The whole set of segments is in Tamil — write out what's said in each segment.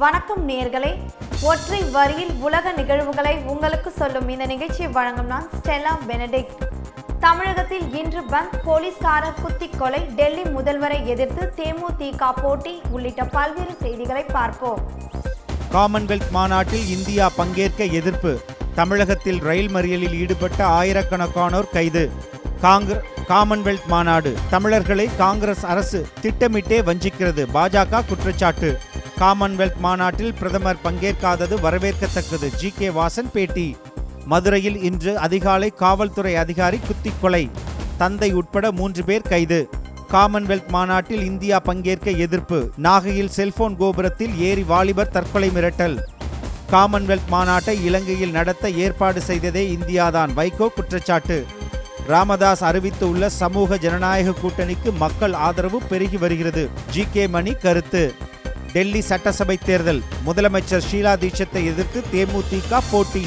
வணக்கம் நேர்களே. ஒற்றை வரியில் உலக நிகழ்வுகளை உங்களுக்கு சொல்லும் இந்த நிகழ்ச்சியை வழங்கும் நான் ஸ்டெல்லா பெனடிக்ட். தமிழகத்தில் இன்று பந்த் போலீஸ்காரர் குத்திக் கொலை டெல்லி முதல்வரை எதிர்த்து தேமுதிக போட்டி உள்ளிட்ட பல்வேறு செய்திகளை பார்ப்போம். காமன்வெல்த் மாநாட்டில் இந்தியா பங்கேற்க எதிர்ப்பு. தமிழகத்தில் ரயில் மறியலில் ஈடுபட்ட ஆயிரக்கணக்கானோர் கைது. காங்கிர காமன்வெல்த் மாநாடு. தமிழர்களை காங்கிரஸ் அரசு திட்டமிட்டே வஞ்சிக்கிறது. பாஜக குற்றச்சாட்டு. காமன்வெல்த் மாநாட்டில் பிரதமர் பங்கேற்காதது வரவேற்கத்தக்கது. ஜி. கே. வாசன் பேட்டி. மதுரையில் இன்று அதிகாலை காவல்துறை அதிகாரி குத்திக் கொலை. தந்தை உட்பட மூன்று பேர் கைது. காமன்வெல்த் மாநாட்டில் இந்தியா பங்கேற்க எதிர்ப்பு. நாகையில் செல்போன் கோபுரத்தில் ஏறி வாலிபர் தற்கொலை மிரட்டல். காமன்வெல்த் மாநாட்டை இலங்கையில் நடத்த ஏற்பாடு செய்ததே இந்தியாதான். வைகோ குற்றச்சாட்டு. ராமதாஸ் அறிவித்துள்ள சமூக ஜனநாயக கூட்டணிக்கு மக்கள் ஆதரவு பெருகி வருகிறது. ஜி. கே. மணி கருத்து. டெல்லி சட்டசபை தேர்தல். முதலமைச்சர் ஷீலா தீட்சத்தை எதிர்த்து தேமுதிக போட்டி.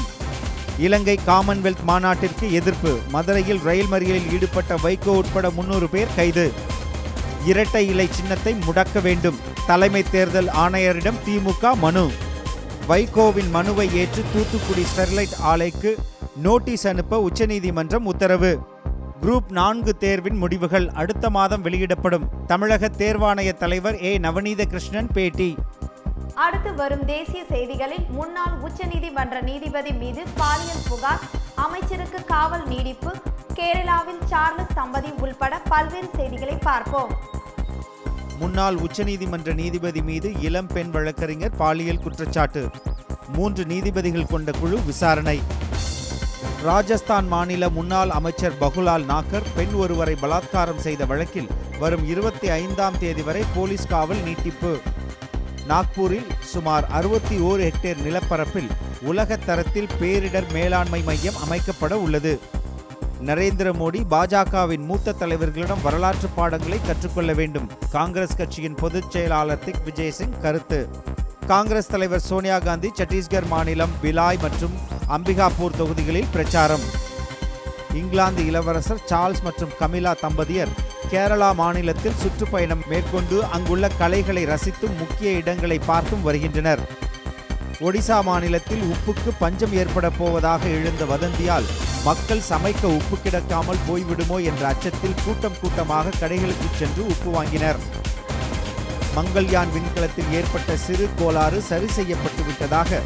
இலங்கை காமன்வெல்த் மாநாட்டிற்கு எதிர்ப்பு. மதுரையில் ரயில் மறியலில் ஈடுபட்ட வைகோ உட்பட முன்னூறு பேர் கைது. இரட்டை இலை சின்னத்தை முடக்க வேண்டும். தலைமை தேர்தல் ஆணையரிடம் திமுக மனு. வைகோவின் மனுவை ஏற்று தூத்துக்குடி ஸ்டெர்லைட் ஆலைக்கு நோட்டீஸ் அனுப்ப உச்சநீதிமன்றம் உத்தரவு. குரூப் நான்கு தேர்வின் முடிவுகள் அடுத்த மாதம் வெளியிடப்படும். தமிழக தேர்வாணைய தலைவர் ஏ. நவநீத கிருஷ்ணன் பேட்டி. அடுத்து வரும் தேசிய செய்திகளில் முன்னாள் உச்சநீதிமன்ற நீதிபதி மீது பாலியல் புகார் அமைச்சருக்கு காவல் நீடிப்பு கேரளாவில் சார்லஸ் தம்பதி உள்பட பல்வேறு செய்திகளை பார்ப்போம். முன்னாள் உச்சநீதிமன்ற நீதிபதி மீது இளம் பெண் வழக்கறிஞர் பாலியல் குற்றச்சாட்டு. மூன்று நீதிபதிகள் கொண்ட குழு விசாரணை. ராஜஸ்தான் மாநில முன்னாள் அமைச்சர் பகுலால் நாக்கர் பெண் ஒருவரை பலாத்காரம் செய்த வழக்கில் வரும் இருபத்தி ஐந்தாம் தேதி வரை போலீஸ் காவல் நீட்டிப்பு. நாக்பூரில் சுமார் அறுபத்தி ஓரு ஹெக்டேர் நிலப்பரப்பில் உலக தரத்தில் பேரிடர் மேலாண்மை மையம் அமைக்கப்பட உள்ளது. நரேந்திர மோடி பாஜகவின் மூத்த தலைவர்களிடம் வரலாற்று பாடங்களை கற்றுக்கொள்ள வேண்டும். காங்கிரஸ் கட்சியின் பொதுச் செயலாளர் திக் விஜய் சிங் கருத்து. காங்கிரஸ் தலைவர் சோனியா காந்தி சத்தீஸ்கர் மாநிலம் பிலாய் மற்றும் அம்பிகாபூர் தொகுதிகளில் பிரச்சாரம். இங்கிலாந்து இளவரசர் சார்ல்ஸ் மற்றும் கமிலா தம்பதியர் கேரளா மாநிலத்தில் சுற்றுப்பயணம் மேற்கொண்டு அங்குள்ள கலைகளை ரசித்தும் முக்கிய இடங்களை பார்த்தும் வருகின்றனர். ஒடிசா மாநிலத்தில் உப்புக்கு பஞ்சம் ஏற்பட போவதாக எழுந்த வதந்தியால் மக்கள் சமைக்க உப்பு கிடக்காமல் போய்விடுமோ என்ற அச்சத்தில் கூட்டம் கூட்டமாக கடைகளுக்கு சென்று உப்பு வாங்கினர். மங்கள்யான் விண்கலத்தில் ஏற்பட்ட சிறு கோளாறு சரி செய்யப்பட்டு விட்டதாக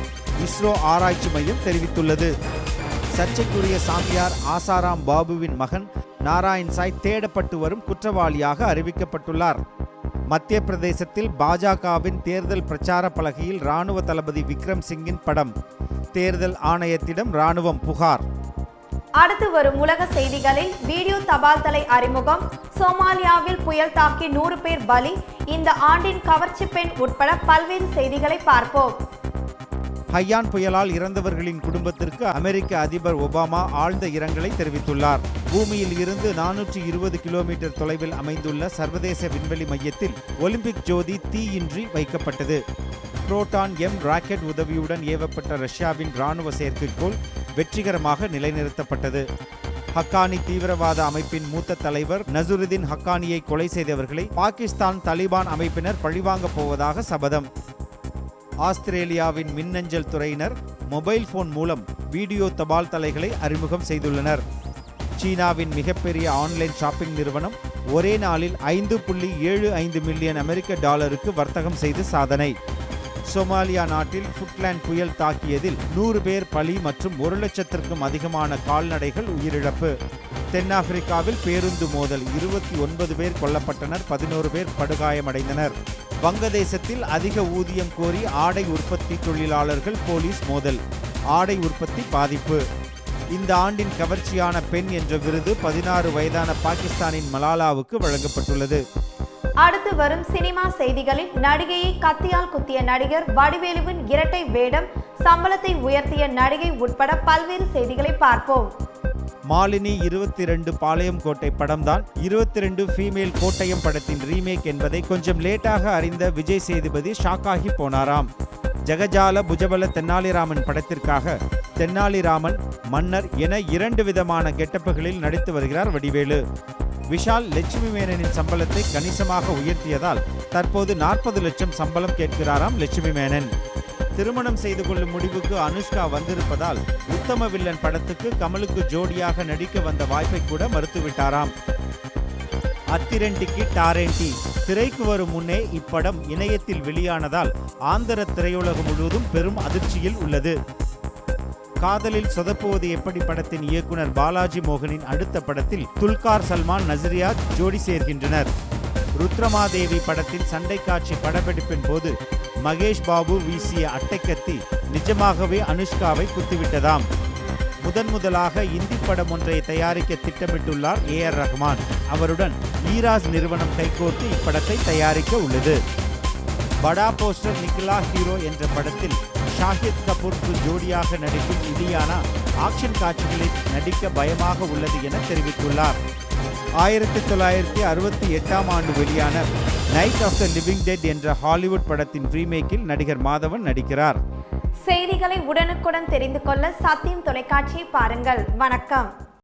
இஸ்ரோ ஆராய்ச்சி மையம் தெரிவித்துள்ளது. சர்ச்சைக்குரிய சாமியார் ஆசாராம் பாபுவின் மகன் நாராயண் சாய் தேடப்பட்டு வரும் குற்றவாளியாக அறிவிக்கப்பட்டுள்ளார். மத்திய பிரதேசத்தில் பாஜகவின் தேர்தல் பிரச்சார பலகையில் ராணுவ தளபதி விக்ரம் சிங்கின் படம். தேர்தல் ஆணையத்திடம் ராணுவம் புகார். அடுத்து வரும் உலக செய்திகளில் வீடியோ தபால் தலை அறிமுகம். சோமாலியாவில் புயல் தாக்கி நூறு பேர் பலி. இந்த ஆண்டின் கவர்ச்சி பெண் உட்பட பல்வேறு செய்திகளை பார்ப்போம். ஹையான் புயலால் இறந்தவர்களின் குடும்பத்திற்கு அமெரிக்க அதிபர் ஒபாமா ஆழ்ந்த இரங்கலை தெரிவித்துள்ளார். பூமியில் இருந்து நானூற்றி இருபது கிலோமீட்டர் தொலைவில் அமைந்துள்ள சர்வதேச விண்வெளி மையத்தில் ஒலிம்பிக் ஜோதி தீயின்றி வைக்கப்பட்டது. புரோட்டான் எம் ராக்கெட் உதவியுடன் ஏவப்பட்ட ரஷ்யாவின் ராணுவ செயற்கைக்கோள் வெற்றிகரமாக நிலைநிறுத்தப்பட்டது. ஹக்கானி தீவிரவாத அமைப்பின் மூத்த தலைவர் நசுருதீன் ஹக்கானியை கொலை செய்தவர்களை பாகிஸ்தான் தலிபான் அமைப்பினர் பழிவாங்கப் போவதாக சபதம். ஆஸ்திரேலியாவின் மின்னஞ்சல் துறையினர் மொபைல் போன் மூலம் வீடியோ தபால் தலைகளை அறிமுகம் செய்துள்ளனர். சீனாவின் மிகப்பெரிய ஆன்லைன் ஷாப்பிங் நிறுவனம் ஒரே நாளில் ஐந்து புள்ளி ஏழு ஐந்து மில்லியன் அமெரிக்க டாலருக்கு வர்த்தகம் செய்து சாதனை. சோமாலியா நாட்டில் ஃபுட்லேண்ட் புயல் தாக்கியதில் நூறு பேர் பலி மற்றும் ஒரு லட்சத்திற்கும் அதிகமான கால்நடைகள் உயிரிழப்பு. தென்னாப்பிரிக்காவில் பேருந்து மோதல் இருபத்தி ஒன்பது பேர் கொல்லப்பட்டனர் பதினோரு பேர் படுகாயமடைந்தனர். வங்கதேசத்தில் அதிக ஊதியம் கோரி ஆடை உற்பத்தி தொழிலாளர்கள் போலீஸ் மோதல் ஆடை உற்பத்தி பாதிப்பு. இந்த ஆண்டின் கவர்ச்சியான பெண் என்ற விருது பதினாறு வயதான பாகிஸ்தானின் மலாலாவுக்கு வழங்கப்பட்டுள்ளது. அடுத்து வரும் சினிமா செய்திகளில் நடிகையை கத்தியால் குத்திய நடிகர் வடிவேலுவின் இரட்டை வேடம் சம்பளத்தை உயர்த்திய நடிகை உட்பட பல்வேறு செய்திகளை பார்ப்போம். மாலினி இருபத்தி ரெண்டு பாளையம் கோட்டை படம்தான் இருபத்தி ரெண்டு ஃபீமேல் கோட்டையம் படத்தின் ரீமேக் என்பதை கொஞ்சம் லேட்டாக அறிந்த விஜய் சேதுபதி ஷாக்காகி போனாராம். ஜெகஜால புஜபல தென்னாலிராமன் படத்திற்காக தென்னாலிராமன் மன்னர் என இரண்டு விதமான கெட்டப்புகளில் நடித்து வருகிறார் வடிவேலு. விஷால் லட்சுமி மேனனின் சம்பளத்தை கணிசமாக உயர்த்தியதால் தற்போது நாற்பது லட்சம் சம்பளம் கேட்கிறாராம் லட்சுமி மேனன். திருமணம் செய்து கொள்ளும் முடிவுக்கு அனுஷ்கா வந்திருப்பதால் உத்தம வில்லன் படத்துக்கு கமலுக்கு ஜோடியாக நடிக்க வந்த வாய்ப்பை கூட மறுத்துவிட்டாராம். அத்திரண்டிக்கு டாரெண்டி. திரைக்கு வரும் முன்னே இப்படம் இணையத்தில் வெளியானதால் ஆந்திர திரையுலகம் முழுவதும் பெரும் அதிர்ச்சியில் உள்ளது. காதலில் சொதப்புவது எப்படி படத்தின் இயக்குனர் பாலாஜி மோகனின் அடுத்த படத்தில் துல்கார் சல்மான் நசரியா ஜோடி சேர்கின்றனர். ருத்ரமாதேவி படத்தின் சண்டை காட்சி படப்பிடிப்பின் போது மகேஷ் பாபு வீசிய அட்டைக்கத்தி நிஜமாகவே அனுஷ்காவை குத்திவிட்டதாம். முதன் முதலாக இந்தி படம் ஒன்றை தயாரிக்க திட்டமிட்டுள்ளார் ஏ ஆர் ரஹ்மான். அவருடன் ஈராஸ் நிறுவனம் கைகோர்த்து இப்படத்தை தயாரிக்க உள்ளது. படா போஸ்டர் நிக்கிலா ஹீரோ என்ற படத்தில் ஷாஹித் கபூருக்கு ஜோடியாக நடிக்கும் இலியானா ஆக்ஷன் காட்சிகளில் நடிக்க பயமாக உள்ளது என தெரிவித்துள்ளார். ஆயிரத்தி தொள்ளாயிரத்தி அறுபத்தி எட்டாம் ஆண்டு வெளியான night of the living dead என்ற ஹாலிவுட் படத்தின் ரீமேக்கில் நடிகர் மாதவன் நடிக்கிறார். செய்திகளை உடனுக்குடன் தெரிந்து கொள்ள சத்தியம் தொலைக்காட்சியை பாருங்கள். வணக்கம்.